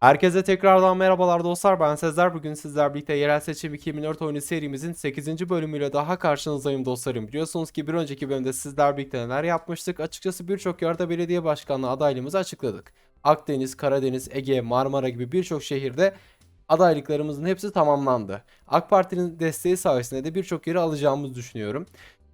Herkese tekrardan merhabalar dostlar. Ben Sezer. Bugün sizler birlikte Yerel Seçim 2004 oyunu serimizin 8. bölümüyle daha karşınızdayım dostlarım. Biliyorsunuz ki bir önceki bölümde sizler birlikte neler yapmıştık. Açıkçası birçok yerde belediye başkanlığı adaylığımızı açıkladık. Akdeniz, Karadeniz, Ege, Marmara gibi birçok şehirde adaylıklarımızın hepsi tamamlandı. AK Parti'nin desteği sayesinde de birçok yeri alacağımızı düşünüyorum.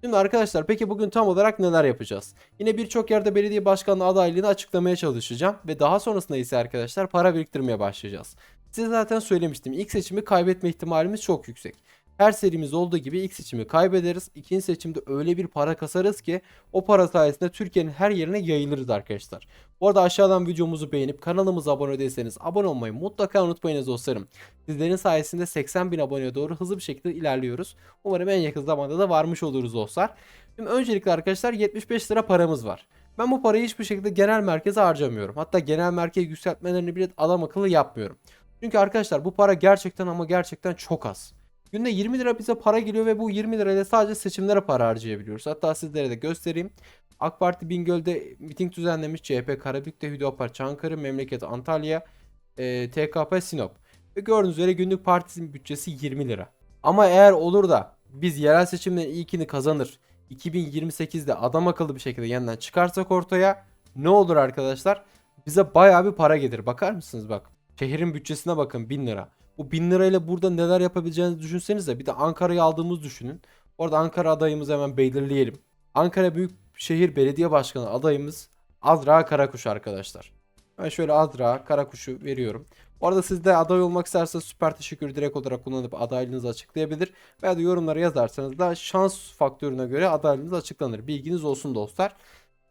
Şimdi arkadaşlar peki bugün tam olarak neler yapacağız? Yine birçok yerde belediye başkanlığı adaylığını açıklamaya çalışacağım ve daha sonrasında ise arkadaşlar para biriktirmeye başlayacağız. Size zaten söylemiştim ilk seçimi kaybetme ihtimalimiz çok yüksek. Her serimiz olduğu gibi ilk seçimi kaybederiz. İkinci seçimde öyle bir para kasarız ki o para sayesinde Türkiye'nin her yerine yayılırız arkadaşlar. Bu arada aşağıdan videomuzu beğenip kanalımıza abone değilseniz abone olmayı mutlaka unutmayınız dostlarım. Sizlerin sayesinde 80 bin aboneye doğru hızlı bir şekilde ilerliyoruz. Umarım en yakın zamanda da varmış oluruz dostlar. Şimdi öncelikle arkadaşlar 75 lira paramız var. Ben bu parayı hiçbir şekilde genel merkeze harcamıyorum. Hatta genel merkez yükseltmelerini bile adam akıllı yapmıyorum. Çünkü arkadaşlar bu para gerçekten ama gerçekten çok az. Günde 20 lira bize para geliyor ve bu 20 lirayla sadece seçimlere para harcayabiliyoruz. Hatta sizlere de göstereyim. AK Parti Bingöl'de miting düzenlemiş. CHP Karabük'te, Hüdapar Çankırı, Memleket Antalya, e, TKP Sinop. Ve gördüğünüz üzere günlük partisinin bütçesi 20 lira. Ama eğer olur da biz yerel seçimlerin ilkini kazanır 2028'de adam akıllı bir şekilde yeniden çıkarsak ortaya ne olur arkadaşlar? Bize bayağı bir para gelir. Bakar mısınız bak. Şehrin bütçesine bakın 1000 lira. Bu 1000 lirayla burada neler yapabileceğinizi düşünsenize. Bir de Ankara'yı aldığımız düşünün. Orada Ankara adayımızı hemen belirleyelim. Ankara Büyükşehir Belediye Başkanı adayımız Azra Karakuş arkadaşlar. Ben şöyle Azra Karakuş'u veriyorum. Bu arada siz de aday olmak isterseniz süper teşekkür direkt olarak kullanıp adaylığınızı açıklayabilir. Veya da yorumlara yazarsanız da şans faktörüne göre adaylığınız açıklanır. Bilginiz olsun dostlar.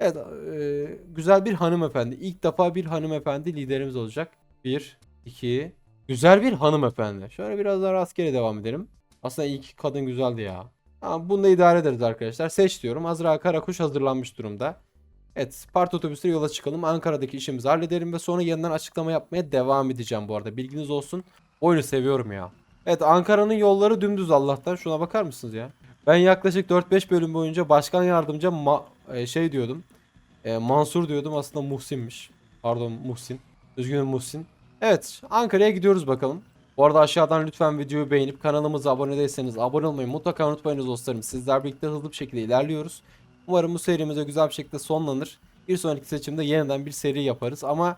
Evet e, güzel bir hanımefendi. İlk defa bir hanımefendi liderimiz olacak. 1, 2, güzel bir hanımefendi. Şöyle biraz daha rastgele devam edelim. Aslında ilk kadın güzeldi ya. Tamam bunu da idare ederiz arkadaşlar. Seç diyorum. Azra Karakuş hazırlanmış durumda. Evet parti otobüsüyle yola çıkalım. Ankara'daki işimizi halledelim ve sonra yeniden açıklama yapmaya devam edeceğim bu arada. Bilginiz olsun. Oyunu seviyorum ya. Evet Ankara'nın yolları dümdüz Allah'tan. Şuna bakar mısınız ya? Ben yaklaşık 4-5 bölüm boyunca başkan yardımcı e, şey diyordum. E, Mansur diyordum aslında Muhsin'miş. Pardon Muhsin. Üzgünüm Muhsin. Evet Ankara'ya gidiyoruz bakalım. Bu arada aşağıdan lütfen videoyu beğenip kanalımıza abone değilseniz abone olmayı mutlaka unutmayınız dostlarım. Sizler birlikte hızlı bir şekilde ilerliyoruz. Umarım bu serimiz de güzel bir şekilde sonlanır. Bir sonraki seçimde yeniden bir seri yaparız ama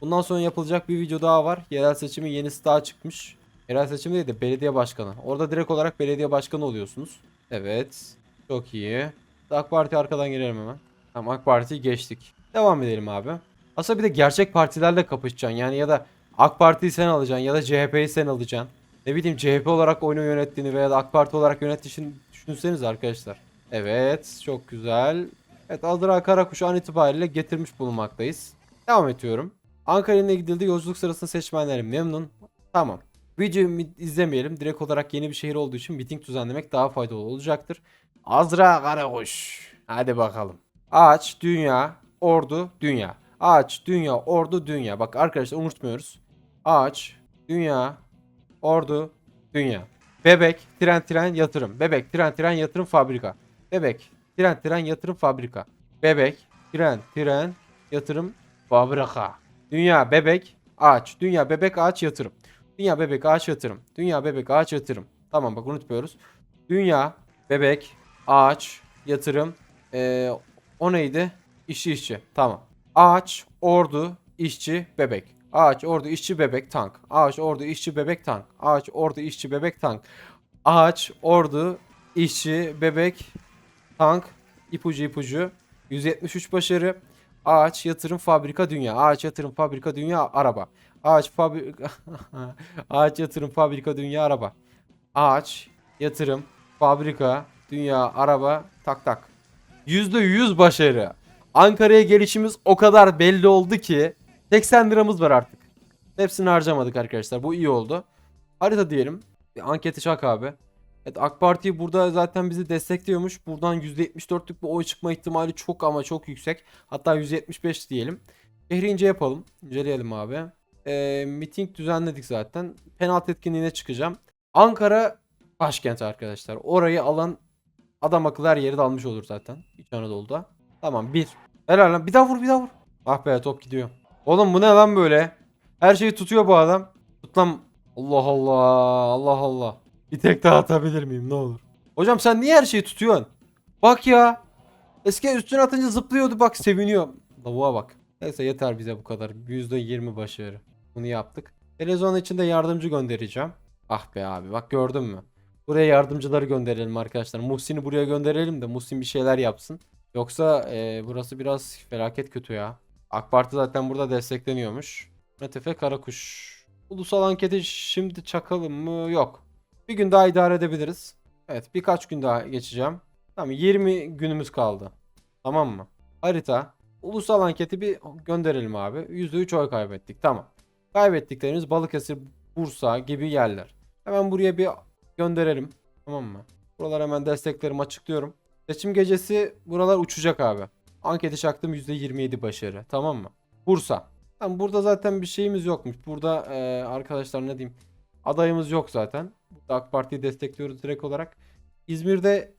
bundan sonra yapılacak bir video daha var. Yerel seçimin yenisi daha çıkmış. Yerel seçim değil de belediye başkanı. Orada direkt olarak belediye başkanı oluyorsunuz. Evet. Çok iyi. AK Parti arkadan gelelim hemen. Tamam AK Parti'yi geçtik. Devam edelim abi. Aslında bir de gerçek partilerle kapışacaksın. Yani ya da AK Parti'yi sen alacaksın ya da CHP'yi sen alacaksın. Ne bileyim CHP olarak oyunu yönettiğini veya da AK Parti olarak yönettiğini düşünseniz arkadaşlar. Evet çok güzel. Evet Azra Karakuş'u an itibariyle getirmiş bulunmaktayız. Devam ediyorum. Ankara'ya gidildi yolculuk sırasında seçmenlerim memnun. Tamam. Videoyu izlemeyelim. Direkt olarak yeni bir şehir olduğu için miting düzenlemek daha faydalı olacaktır. Azra Karakuş. Hadi bakalım. Ağaç, dünya, ordu, dünya. Ağaç, dünya, ordu, dünya. Bak arkadaşlar unutmuyoruz. Ağaç, dünya, ordu, dünya. Bebek, tren tren yatırım. Bebek, tren tren yatırım fabrika. Bebek, tren tren yatırım fabrika. Bebek, tren tren yatırım fabrika. Dünya, bebek, ağaç. Dünya, bebek, ağaç yatırım. Dünya, bebek, ağaç yatırım. Dünya, bebek, ağaç yatırım. Tamam bak unutmuyoruz. Dünya, bebek, ağaç, yatırım. Ee, o neydi? İşçi işçi. Tamam. Ağaç, ordu, işçi, bebek. Ağaç, ordu, işçi, bebek, tank. Ağaç, ordu, işçi, bebek, tank. Ağaç, ordu, işçi, bebek, tank. Ağaç, ordu, işçi, bebek, tank, ipucu ipucu. 173 başarı. Ağaç, yatırım, fabrika, dünya. Ağaç, yatırım, fabrika, dünya, araba. Ağaç, fabrika... Ağaç, yatırım, fabrika, dünya, araba. Ağaç, yatırım, fabrika, dünya, araba, tak tak. %100 başarı. Ankara'ya gelişimiz o kadar belli oldu ki 80 liramız var artık. Hepsini harcamadık arkadaşlar. Bu iyi oldu. Harita diyelim. Bir anketi çak abi. Evet AK Parti burada zaten bizi destekliyormuş. Buradan %74'lük bir oy çıkma ihtimali çok ama çok yüksek. Hatta 175 diyelim. Şehri ince yapalım. İnceleyelim abi. Ee, miting düzenledik zaten. Penaltı etkinliğine çıkacağım. Ankara başkent arkadaşlar. Orayı alan adam akıllı her yeri de almış olur zaten. İç Anadolu'da. Tamam bir. Helal lan. Bir daha vur bir daha vur. Ah be top gidiyor. Oğlum bu ne lan böyle? Her şeyi tutuyor bu adam. Tut lan. Allah Allah. Allah Allah. Bir tek daha atabilir miyim ne olur. Hocam sen niye her şeyi tutuyorsun? Bak ya. Eski üstüne atınca zıplıyordu bak seviniyor. Lavuğa bak. Neyse yeter bize bu kadar. %20 başarı. Bunu yaptık. Televizyon içinde yardımcı göndereceğim. Ah be abi bak gördün mü? Buraya yardımcıları gönderelim arkadaşlar. Muhsin'i buraya gönderelim de Muhsin bir şeyler yapsın. Yoksa e, burası biraz felaket kötü ya. AK Parti zaten burada destekleniyormuş. Metefe Karakuş. Ulusal anketi şimdi çakalım mı? Yok. Bir gün daha idare edebiliriz. Evet birkaç gün daha geçeceğim. Tamam 20 günümüz kaldı. Tamam mı? Harita. Ulusal anketi bir gönderelim abi. %3 oy kaybettik. Tamam. Kaybettiklerimiz Balıkesir, Bursa gibi yerler. Hemen buraya bir gönderelim. Tamam mı? Buralar hemen desteklerimi açıklıyorum. Seçim gecesi buralar uçacak abi. Anketi çaktım %27 başarı. Tamam mı? Bursa. Tamam burada zaten bir şeyimiz yokmuş. Burada eee, arkadaşlar ne diyeyim? Adayımız yok zaten. Burada AK Parti'yi destekliyoruz direkt olarak. İzmir'de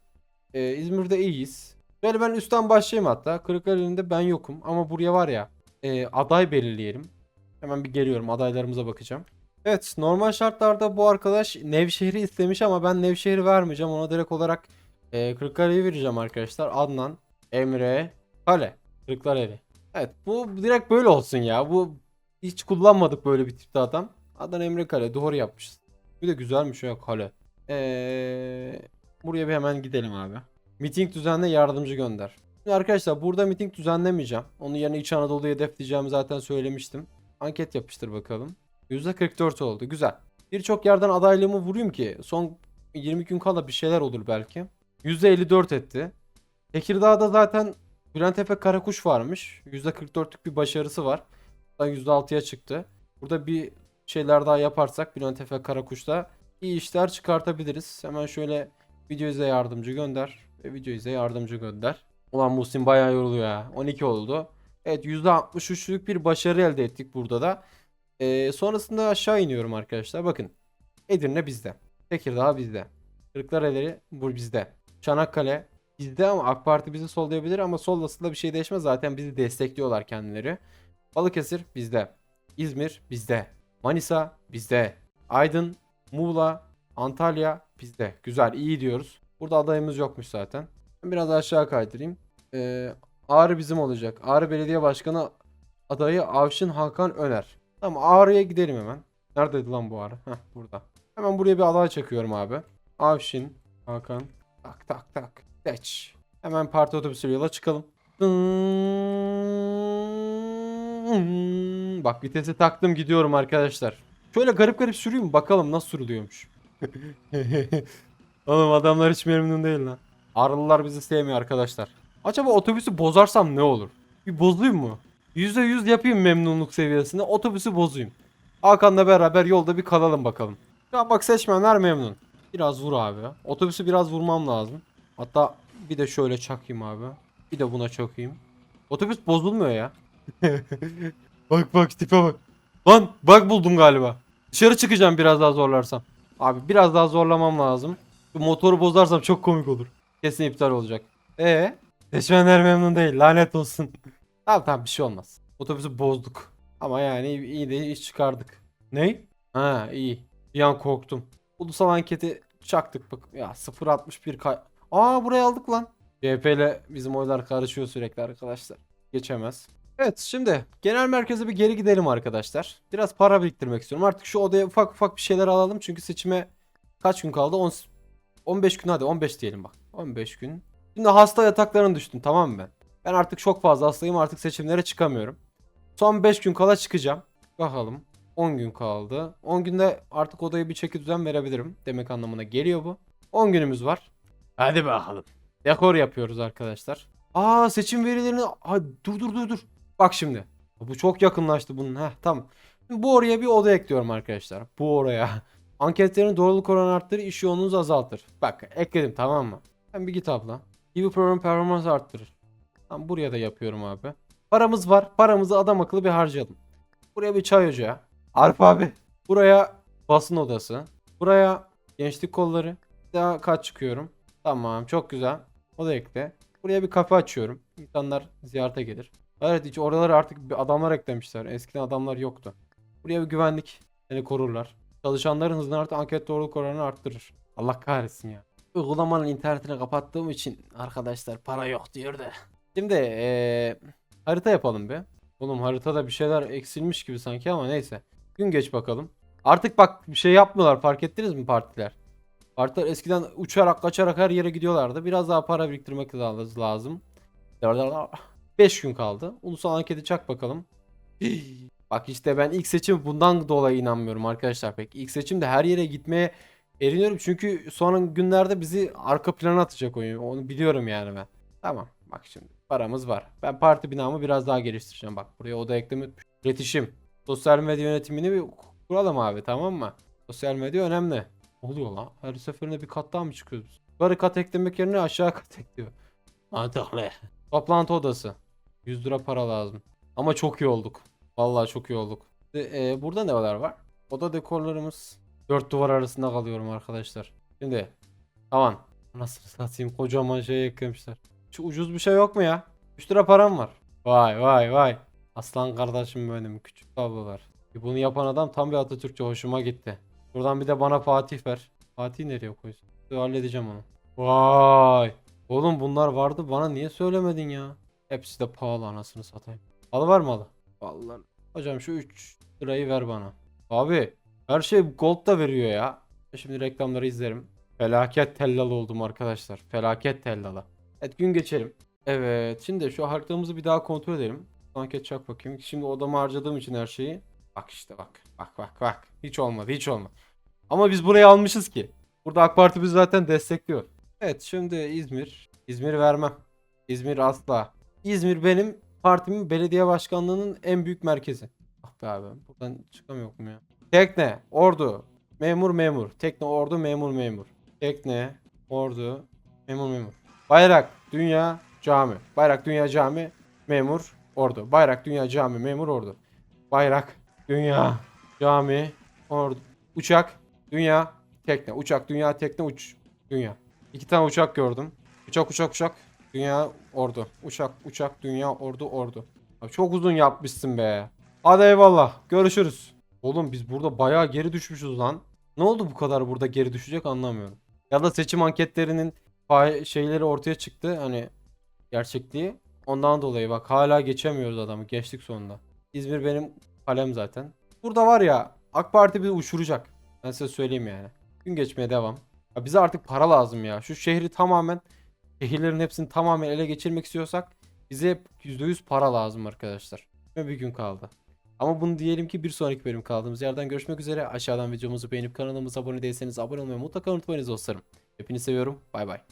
eee, İzmir'de iyiyiz. Böyle ben üstten başlayayım hatta. Kırıkkale'nin ben yokum. Ama buraya var ya eee, aday belirleyelim. Hemen bir geliyorum adaylarımıza bakacağım. Evet normal şartlarda bu arkadaş Nevşehir'i istemiş ama ben Nevşehir'i vermeyeceğim. Ona direkt olarak e, Kırıkkale'yi vereceğim arkadaşlar. Adnan, Emre, Kale. Kırıklareli. Evet bu direkt böyle olsun ya. Bu hiç kullanmadık böyle bir tipte adam. Adnan Emre Kale doğru yapmışız. Bir de güzelmiş ya Kale. Ee, buraya bir hemen gidelim abi. Miting düzenle yardımcı gönder. Şimdi arkadaşlar burada miting düzenlemeyeceğim. Onun yerine İç Anadolu'yu hedefleyeceğimi zaten söylemiştim. Anket yapıştır bakalım. %44 oldu. Güzel. Birçok yerden adaylığımı vurayım ki son 20 gün kala bir şeyler olur belki. %54 etti. Tekirdağ'da zaten Bülent Efe Karakuş varmış. %44'lük bir başarısı var. Hatta %6'ya çıktı. Burada bir şeyler daha yaparsak Bülent Efe Karakuş'ta iyi işler çıkartabiliriz. Hemen şöyle video izle yardımcı gönder. Ve video izle yardımcı gönder. Ulan Muhsin bayağı yoruluyor ya. 12 oldu. Evet %63'lük bir başarı elde ettik burada da. Ee, sonrasında aşağı iniyorum arkadaşlar. Bakın. Edirne bizde. Tekirdağ bizde. Kırklareli bu bizde. Çanakkale bizde ama AK Parti bizi sollayabilir ama sollasında bir şey değişmez. Zaten bizi destekliyorlar kendileri. Balıkesir bizde. İzmir bizde. Manisa bizde. Aydın, Muğla, Antalya bizde. Güzel iyi diyoruz. Burada adayımız yokmuş zaten. Ben biraz aşağı kaydırayım. Ee, Ağrı bizim olacak. Ağrı Belediye Başkanı adayı Avşin Hakan Öner. Tamam Ağrı'ya gidelim hemen. Neredeydi lan bu Ağrı? Heh burada. Hemen buraya bir aday çakıyorum abi. Avşin Hakan. Tak tak tak. Geç. Hemen parti otobüsüyle yola çıkalım. Bak vitesi taktım gidiyorum arkadaşlar. Şöyle garip garip süreyim? Bakalım nasıl sürülüyormuş. Oğlum adamlar hiç memnun değil lan. Arılılar bizi sevmiyor arkadaşlar. Acaba otobüsü bozarsam ne olur? Bir bozayım mı? %100 yapayım memnunluk seviyesinde otobüsü bozayım. Hakan'la beraber yolda bir kalalım bakalım. Ya bak seçmenler memnun. Biraz vur abi. Otobüsü biraz vurmam lazım. Hatta bir de şöyle çakayım abi. Bir de buna çakayım. Otobüs bozulmuyor ya. bak bak tipe bak. Lan bak buldum galiba. Dışarı çıkacağım biraz daha zorlarsam. Abi biraz daha zorlamam lazım. Bu motoru bozarsam çok komik olur. Kesin iptal olacak. E Seçmenler memnun değil. Lanet olsun. tamam tamam bir şey olmaz. Otobüsü bozduk. Ama yani iyi, de iş çıkardık. Ne? Ha iyi. Bir an korktum. Ulusal anketi çaktık bak. Ya 0.61 kay... Aa buraya aldık lan. CHP ile bizim oylar karışıyor sürekli arkadaşlar. Geçemez. Evet şimdi genel merkeze bir geri gidelim arkadaşlar. Biraz para biriktirmek istiyorum. Artık şu odaya ufak ufak bir şeyler alalım. Çünkü seçime kaç gün kaldı? 10, 15 gün hadi 15 diyelim bak. 15 gün. Şimdi hasta yataklarına düştüm tamam mı ben? Ben artık çok fazla hastayım artık seçimlere çıkamıyorum. Son 5 gün kala çıkacağım. Bakalım. 10 gün kaldı. 10 günde artık odaya bir çeki düzen verebilirim. Demek anlamına geliyor bu. 10 günümüz var. Hadi bakalım. Dekor yapıyoruz arkadaşlar. Aa seçim verilerini... Aa, dur dur dur dur. Bak şimdi. Bu çok yakınlaştı bunun. Heh tamam. Şimdi bu oraya bir oda ekliyorum arkadaşlar. Bu oraya. Anketlerin doğruluk oranı arttırır, iş yoğunluğunuzu azaltır. Bak ekledim tamam mı? Sen bir git abla. Gibi program performans arttırır. Tamam buraya da yapıyorum abi. Paramız var. Paramızı adam akıllı bir harcayalım. Buraya bir çay ocağı. Arif abi. Buraya basın odası. Buraya gençlik kolları. Daha kaç çıkıyorum. Tamam çok güzel. O da ekle. Buraya bir kafe açıyorum. İnsanlar ziyarete gelir. Evet hiç oraları artık bir adamlar eklemişler. Eskiden adamlar yoktu. Buraya bir güvenlik seni korurlar. Çalışanların hızını artı anket doğruluk oranını arttırır. Allah kahretsin ya. Uygulamanın internetini kapattığım için arkadaşlar para yok diyor da. Şimdi eee, harita yapalım be. Oğlum haritada bir şeyler eksilmiş gibi sanki ama neyse. Gün geç bakalım. Artık bak bir şey yapmıyorlar fark ettiniz mi partiler? Partiler eskiden uçarak kaçarak her yere gidiyorlardı. Biraz daha para biriktirmek la- lazım. 5 gün kaldı. Ulusal anketi çak bakalım. Bak işte ben ilk seçim bundan dolayı inanmıyorum arkadaşlar pek. İlk seçimde her yere gitmeye eriniyorum çünkü sonra günlerde bizi arka plana atacak oyun. Onu biliyorum yani ben. Tamam bak şimdi paramız var. Ben parti binamı biraz daha geliştireceğim. Bak buraya oda ekleme iletişim. Sosyal medya yönetimini bir kuralım abi tamam mı? Sosyal medya önemli. Ne oluyor lan? Her seferinde bir kat daha mı çıkıyoruz? Yukarı kat eklemek yerine aşağı kat ekliyor. Mantıklı. Toplantı odası. 100 lira para lazım. Ama çok iyi olduk. Vallahi çok iyi olduk. E, e, burada neler var? Oda dekorlarımız. Dört duvar arasında kalıyorum arkadaşlar. Şimdi tamam. Nasıl satayım kocaman şey eklemişler. Şu ucuz bir şey yok mu ya? 3 lira param var. Vay vay vay. Aslan kardeşim benim küçük tablolar. E, Bunu yapan adam tam bir Atatürkçü hoşuma gitti. Buradan bir de bana Fatih ver. Fatih nereye koysun? Dur, halledeceğim onu. Vay. Oğlum bunlar vardı bana niye söylemedin ya? Hepsi de pahalı anasını satayım. Alı var mı alı? Vallahi. Hocam şu 3 lirayı ver bana. Abi her şey gold da veriyor ya. Şimdi reklamları izlerim. Felaket tellal oldum arkadaşlar. Felaket tellalı. Evet gün geçelim. Evet şimdi şu haritamızı bir daha kontrol edelim. Anket çak bakayım. Şimdi odama harcadığım için her şeyi. Bak işte bak. Bak bak bak. Hiç olmadı hiç olmadı. Ama biz burayı almışız ki. Burada AK Parti bizi zaten destekliyor. Evet şimdi İzmir. İzmir vermem. İzmir asla. İzmir benim partimin belediye başkanlığının en büyük merkezi. Ah be abi buradan çıkamıyor mu ya? Tekne, ordu, memur memur. Tekne, ordu, memur memur. Tekne, ordu, memur memur. Bayrak, dünya, cami. Bayrak, dünya, cami, memur, ordu. Bayrak, dünya, cami, memur, ordu. Bayrak, dünya, cami, ordu. Uçak, dünya, tekne. Uçak, dünya, tekne, uç. Dünya. İki tane uçak gördüm. Uçak, uçak, uçak. Dünya, ordu. Uçak, uçak, dünya, ordu, ordu. Abi çok uzun yapmışsın be. Hadi eyvallah. Görüşürüz. Oğlum biz burada bayağı geri düşmüşüz lan. Ne oldu bu kadar burada geri düşecek anlamıyorum. Ya da seçim anketlerinin şeyleri ortaya çıktı. Hani gerçekliği. Ondan dolayı bak hala geçemiyoruz adamı. Geçtik sonunda. İzmir benim kalem zaten. Burada var ya AK Parti bizi uçuracak. Ben size söyleyeyim yani. Gün geçmeye devam. Ya bize artık para lazım ya. Şu şehri tamamen şehirlerin hepsini tamamen ele geçirmek istiyorsak bize %100 para lazım arkadaşlar. Ve bir gün kaldı. Ama bunu diyelim ki bir sonraki bölüm kaldığımız yerden görüşmek üzere. Aşağıdan videomuzu beğenip kanalımıza abone değilseniz abone olmayı mutlaka unutmayınız dostlarım. Hepinizi seviyorum. Bay bay.